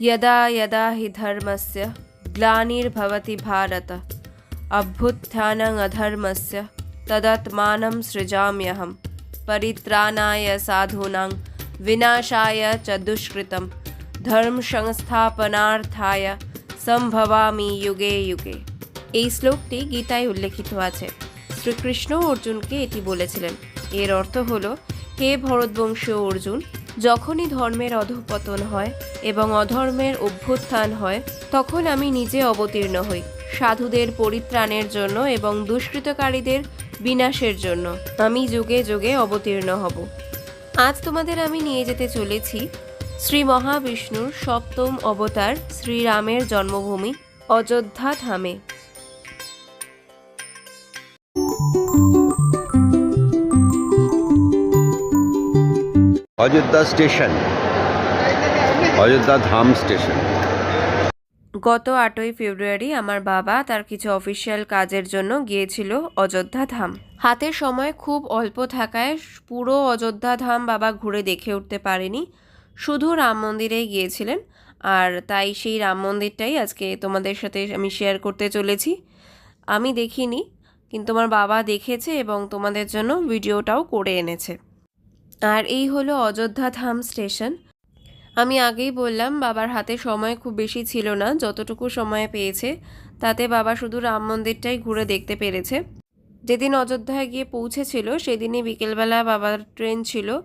यदा यदा हि धर्मस्य ग्लानिर्भवति भारत अभ्युत्थानमधर्मस्य तदात्मानं सृजाम्यहं परित्राणाय साधूनां विनाशाय च दुष्कृतं ধর্মসংস্থাপনার্থায় সম্ভবামি যুগে যুগে এই শ্লোকটি গীতায় উল্লেখিত আছে শ্রীকৃষ্ণ অর্জুনকে এটি বলেছিলেন এর অর্থ হল হে ভরতবংশীয় অর্জুন যখনই ধর্মের অধঃপতন হয় এবং অধর্মের অভ্যুত্থান হয়, তখন আমি নিজে অবতীর্ণ হই, সাধুদের পরিত্রাণের জন্য এবং দুষ্কৃতকারীদের বিনাশের জন্য। আমি যুগে যুগে অবতীর্ণ হব। আজ তোমাদের আমি নিয়ে যেতে চলেছি শ্রী মহাবিষ্ণুর সপ্তম অবতার শ্রীরামের জন্মভূমি অযোধ্যা ধামে। Ayodhya station, Ayodhya Dham station. গত আটই ফেব্রুয়ারি আমার বাবা তার কিছু অফিসিয়াল কাজের জন্য গিয়েছিল অযোধ্যা ধাম। হাতের সময় খুব অল্প থাকায় পুরো অযোধ্যা ধাম বাবা ঘুরে দেখে উঠতে পারেনি। শুধু রাম মন্দিরেই গিয়েছিলেন, আর তাই সেই রাম মন্দিরটাই আজকে তোমাদের সাথে আমি শেয়ার করতে চলেছি। আমি দেখিনি, কিন্তু আমার বাবা দেখেছে এবং তোমাদের জন্য ভিডিওটাও করে এনেছে। আর এই হলো অযোধ্যা ধাম স্টেশন। আমি আগেই বললাম, বাবার হাতে সময় খুব বেশি ছিল না, যতটুকু সময় পেয়েছে, তাতে বাবা শুধু রাম মন্দিরটাই ঘুরে দেখতে পেরেছে। যেদিন অযোধ্যায় গিয়ে পৌঁছেছিল, সেদিনই বিকেলবেলা বাবার ট্রেন ছিল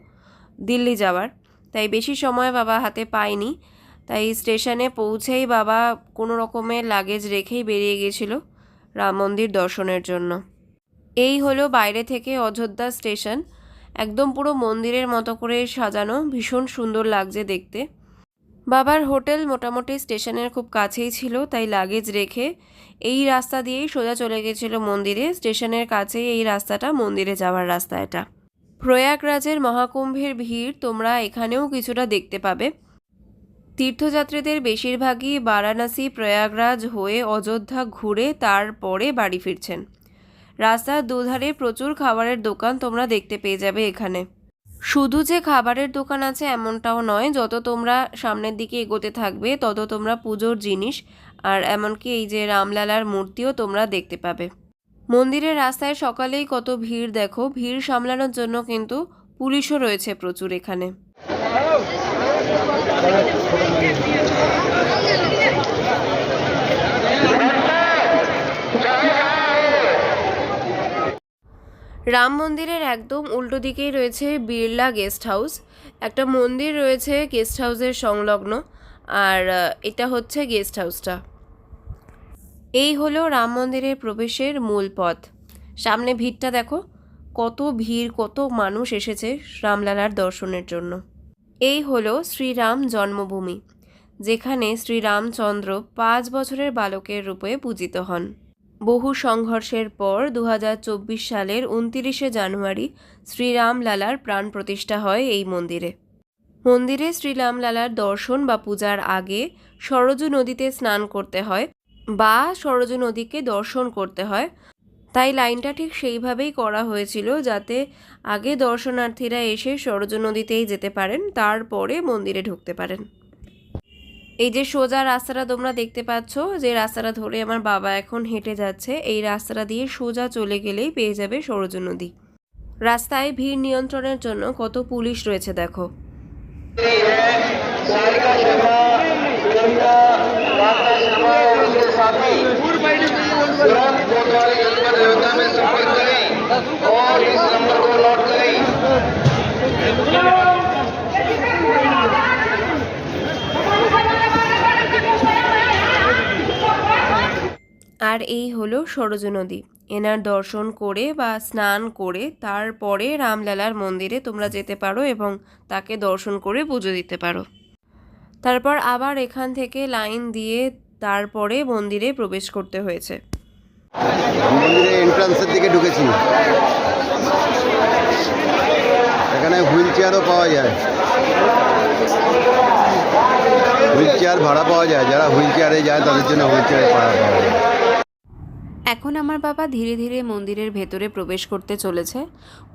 দিল্লি যাওয়ার। তাই বেশি সময় বাবা হাতে পায়নি। তাই স্টেশনে পৌঁছেই বাবা কোনো রকমের লাগেজ রেখেই বেরিয়ে গিয়েছিল রাম মন্দির দর্শনের জন্য। এই হলো বাইরে থেকে অযোধ্যা স্টেশন। একদম পুরো মন্দিরের মতো করে সাজানো, ভীষণ সুন্দর লাগছে দেখতে। বাবার হোটেল মোটামুটি স্টেশনের খুব কাছেই ছিল, তাই লাগেজ রেখে এই রাস্তা দিয়েই সোজা চলে গেছিল মন্দিরে। স্টেশনের কাছেই এই রাস্তাটা, মন্দিরে যাওয়ার রাস্তা এটা। প্রয়াগরাজের মহাকুম্ভের ভিড় তোমরা এখানেও কিছুটা দেখতে পাবে। তীর্থযাত্রীদের বেশিরভাগই বারাণসী, প্রয়াগরাজ হয়ে অযোধ্যা ঘুরে তারপরে বাড়ি ফিরছেন। রাস্তার দুধারে প্রচুর খাবারের দোকান তোমরা দেখতে পেয়ে যাবে এখানে। শুধু যে খাবারের দোকান আছে এমনটাও নয়, যত তোমরা সামনের দিকে এগোতে থাকবে, তত তোমরা পুজোর জিনিস, আর এমনকি এই যে রামলালার মূর্তিও তোমরা দেখতে পাবে। মন্দিরের রাস্তায় সকালেই কত ভিড় দেখো, ভিড় সামলানোর জন্য কিন্তু পুলিশও রয়েছে প্রচুর এখানে। রাম মন্দিরের একদম উল্টো দিকেই রয়েছে বিড়লা গেস্ট হাউস। একটা মন্দির রয়েছে গেস্ট হাউসের সংলগ্ন, আর এটা হচ্ছে গেস্ট হাউসটা। এই হলো রাম মন্দিরের প্রবেশের মূল পথ। সামনে ভিড়টা দেখো, কত ভিড়, কত মানুষ এসেছে রামলালার দর্শনের জন্য। এই হলো শ্রীরাম জন্মভূমি, যেখানে শ্রীরামচন্দ্র পাঁচ বছরের বালকের রূপে পূজিত হন। বহু সংঘর্ষের পর দু হাজার চব্বিশ সালের উনতিরিশে জানুয়ারি শ্রীরামলালার প্রাণ প্রতিষ্ঠা হয় এই মন্দিরে। মন্দিরে শ্রীরামলালার দর্শন বা পূজার আগে সরজু নদীতে স্নান করতে হয় বা সরজু নদীকে দর্শন করতে হয়। তাই লাইনটা ঠিক সেইভাবেই করা হয়েছিল যাতে আগে দর্শনার্থীরা এসে সরজু নদীতেই যেতে পারেন, তারপরে মন্দিরে ঢুকতে পারেন। এই যে সোজা রাস্তাটা তোমরা দেখতে পাচ্ছ যে রাস্তাটা ধরে আমার বাবা এখন হেঁটে যাচ্ছে এই রাস্তাটা দিয়ে সোজা চলে গেলেই পেয়ে যাবে সরজু নদী রাস্তায় ভিড় নিয়ন্ত্রণের জন্য কত পুলিশ রয়েছে দেখো सारिका शर्मा प्रियंका काका शर्मा और उनके আর এই হলো সরজু নদী। এনার দর্শন করে বা স্নান করে তারপরে রামলালার মন্দিরে তোমরা যেতে পারো এবং তাকে দর্শন করে পুজো দিতে পারো। তারপর আবার এখান থেকে লাইন দিয়ে তারপরে মন্দিরে প্রবেশ করতে হয়েছে। রাম মন্দিরে এন্ট্রান্সের দিকে ঢুকেছি। এখানে হুইল চেয়ারও পাওয়া যায়। হুইল চেয়ার ভাড়া পাওয়া যায়। যারা হুইল চেয়ারে যায় তাদের জন্য হুইল চেয়ারে ভাড়া পাওয়া যায়। এখন আমার বাবা ধীরে ধীরে মন্দিরের ভেতরে প্রবেশ করতে চলেছে।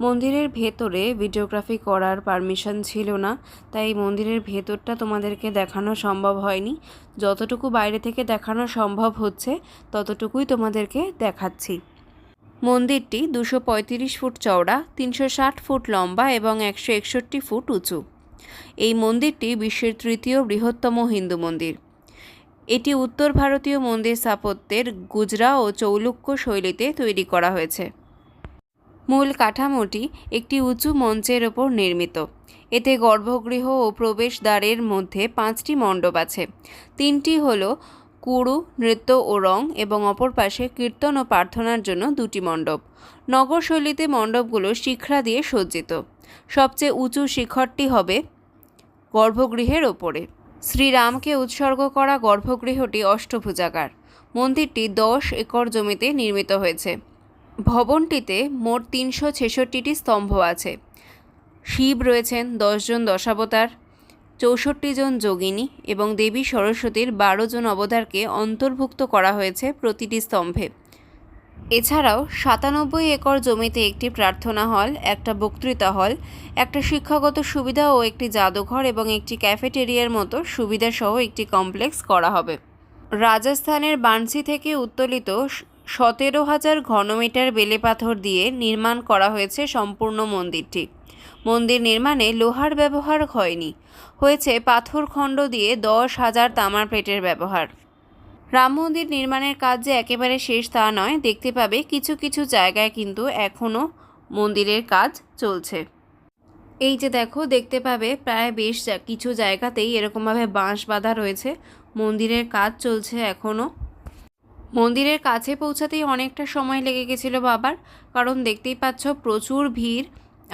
মন্দিরের ভেতরে ভিডিওগ্রাফি করার পারমিশন ছিল না, তাই মন্দিরের ভেতরটা তোমাদেরকে দেখানো সম্ভব হয়নি। যতটুকু বাইরে থেকে দেখানো সম্ভব হচ্ছে, ততটুকুই তোমাদেরকে দেখাচ্ছি। মন্দিরটি দুশো ফুট চওড়া, তিনশো ষাট ফুট লম্বা এবং একশো একষট্টি ফুট উঁচু। এই মন্দিরটি বিশ্বের তৃতীয় বৃহত্তম হিন্দু মন্দির। এটি উত্তর ভারতীয় মন্দির স্থাপত্যের গুজরা ও চৌলুক্য শৈলীতে তৈরি করা হয়েছে। মূল কাঠামোটি একটি উঁচু মঞ্চের ওপর নির্মিত। এতে গর্ভগৃহ ও প্রবেশদ্বারের মধ্যে পাঁচটি মণ্ডপ আছে। তিনটি হল কুড়ু নৃত্য ও রং এবং অপর পাশে কীর্তন ও প্রার্থনার জন্য দুটি মণ্ডপ। নগর শৈলীতে মণ্ডপগুলো শিখরা দিয়ে সজ্জিত। সবচেয়ে উঁচু শিখরটি হবে গর্ভগৃহের ওপরে। শ্রীরামকে উৎসর্গ করা গর্ভগৃহটি অষ্টভুজাকার। মন্দিরটি দশ একর জমিতে নির্মিত হয়েছে। ভবনটিতে মোট তিনশো ছেষট্টিটি স্তম্ভ আছে। শিব রয়েছেন দশজন দশাবতার, চৌষট্টি জন যোগিনী এবং দেবী সরস্বতীর বারো জন অবতারকে অন্তর্ভুক্ত করা হয়েছে প্রতিটি স্তম্ভে। এছাড়াও সাতানব্বই একর জমিতে একটি প্রার্থনা হল, একটা বক্তৃতা হল, একটা শিক্ষাগত সুবিধা ও একটি জাদুঘর এবং একটি ক্যাফেটেরিয়ার মতো সুবিধাসহ একটি কমপ্লেক্স করা হবে। রাজস্থানের বানসি থেকে উত্তোলিত সতেরো হাজার ঘনমিটার বেলেপাথর দিয়ে নির্মাণ করা হয়েছে সম্পূর্ণ মন্দিরটি। মন্দির নির্মাণে লোহার ব্যবহার হয়নি। হয়েছে পাথর খণ্ড দিয়ে দশ হাজার তামার প্লেটের ব্যবহার। রাম মন্দির নির্মাণের কাজ যে একেবারে শেষ তা নয়, দেখতে পাবে কিছু কিছু জায়গায় কিন্তু এখনও মন্দিরের কাজ চলছে। এই যে দেখো, দেখতে পাবে প্রায় বেশ কিছু জায়গাতেই এরকমভাবে বাঁশ বাঁধা রয়েছে। মন্দিরের কাজ চলছে এখনও মন্দিরের কাছে পৌঁছাতেই অনেকটা সময় লেগে গেছিল বাবার। কারণ দেখতেই পাচ্ছ প্রচুর ভিড়,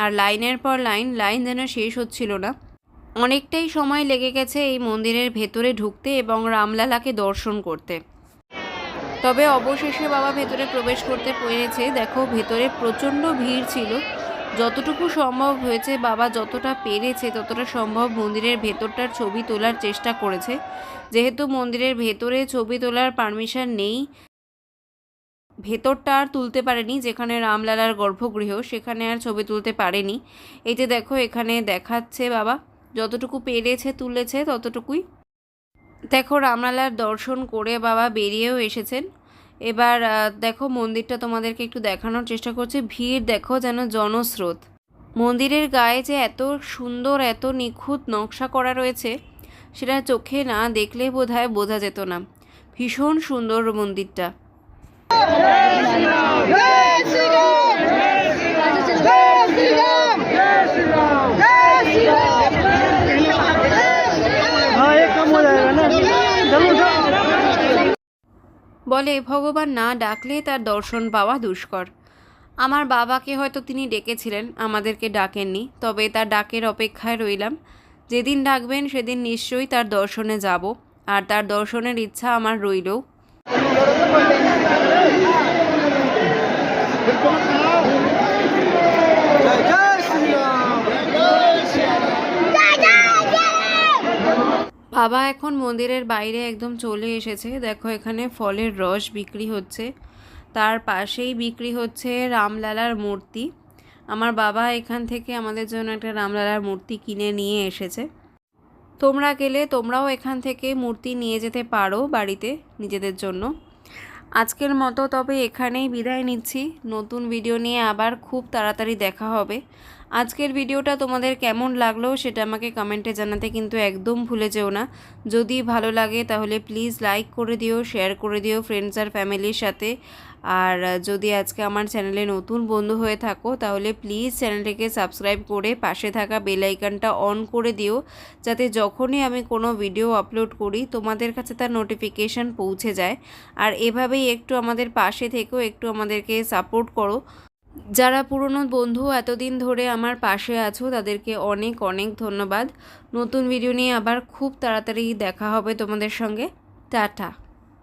আর লাইনের পর লাইন লাইন যেন শেষ হচ্ছিল না। অনেকটাই সময় লেগে গেছে এই মন্দিরের ভেতরে ঢুকতে এবং রামলালাকে দর্শন করতে। তবে অবশেষে বাবা ভেতরে প্রবেশ করতে পেরেছে। দেখো, ভেতরে প্রচণ্ড ভিড় ছিল। যতটুকু সম্ভব হয়েছে, বাবা যতটা পেরেছে, ততটা সম্ভব মন্দিরের ভেতরটার ছবি তোলার চেষ্টা করেছে। যেহেতু মন্দিরের ভেতরে ছবি তোলার পারমিশন নেই, ভেতরটা আর তুলতে পারেনি, যেখানে রামলালার গর্ভগৃহ, সেখানে আর ছবি তুলতে পারেনি। এই যে দেখো, এখানে দেখাচ্ছে বাবা। যতটুকু পেরেছে, তুলেছে, ততটুকুই। দেখো, রামলালার দর্শন করে বাবা বেরিয়েও এসেছেন। এবার দেখো, মন্দিরটা তোমাদেরকে একটু দেখানোর চেষ্টা করছে। ভিড় দেখো যেন জনস্রোত। মন্দিরের গায়ে যে এত সুন্দর, এত নিখুঁত নকশা করা রয়েছে, সেটা চোখে না দেখলে বোধহয় বোঝা যেত না। ভীষণ সুন্দর মন্দিরটা। বলে, ভগবান না ডাকলে তার দর্শন পাওয়া দুষ্কর। আমার বাবাকে হয়তো তিনি ডেকেছিলেন, আমাদেরকে ডাকেননি, তবে তার ডাকের অপেক্ষায় রইলাম। যেদিন ডাকবেন সেদিন নিশ্চয়ই তার দর্শনে যাব, আর তার দর্শনের ইচ্ছা আমার রইলও বাবা এখন মন্দিরের বাইরে একদম চলে এসেছে। দেখো, এখানে ফলের রস বিক্রি হচ্ছে। তার পাশেই বিক্রি হচ্ছে রামলালার মূর্তি। আমার বাবা এখান থেকে আমাদের জন্য একটা রামলালার মূর্তি কিনে নিয়ে এসেছে। তোমরা গেলে তোমরাও এখান থেকে মূর্তি নিয়ে যেতে পারো বাড়িতে নিজেদের জন্য। আজকের মতো তবে এখানেই বিদায় নিচ্ছি। নতুন ভিডিও নিয়ে আবার খুব তাড়াতাড়ি দেখা হবে। আজকের ভিডিওটা তোমাদের কেমন লাগল সেটা আমাকে কমেন্টে জানাতে কিন্তু একদম ভুলে যেও না। যদি ভালো লাগে তাহলে প্লিজ লাইক করে দিও শেয়ার করে দিও ফ্রেন্ডস আর ফ্যামিলির সাথে। আর যদি আজকে আমার চ্যানেলে নতুন বন্ধু হয়ে থাকো তাহলে প্লিজ চ্যানেলটিকে সাবস্ক্রাইব করে পাশে থাকা বেল আইকনটা অন করে দিও। যাতে যখনই আমি কোনো ভিডিও আপলোড করি তোমাদের কাছে তার নোটিফিকেশান পৌঁছে যায়। আর এভাবেই একটু আমাদের পাশে থেকেও একটু আমাদেরকে সাপোর্ট করো। যারা পুরনো বন্ধু এতদিন ধরে আমার পাশে আছো, তাদেরকে অনেক অনেক ধন্যবাদ। নতুন ভিডিও নিয়ে আবার খুব তাড়াতাড়ি দেখা হবে তোমাদের সঙ্গে। টাটা।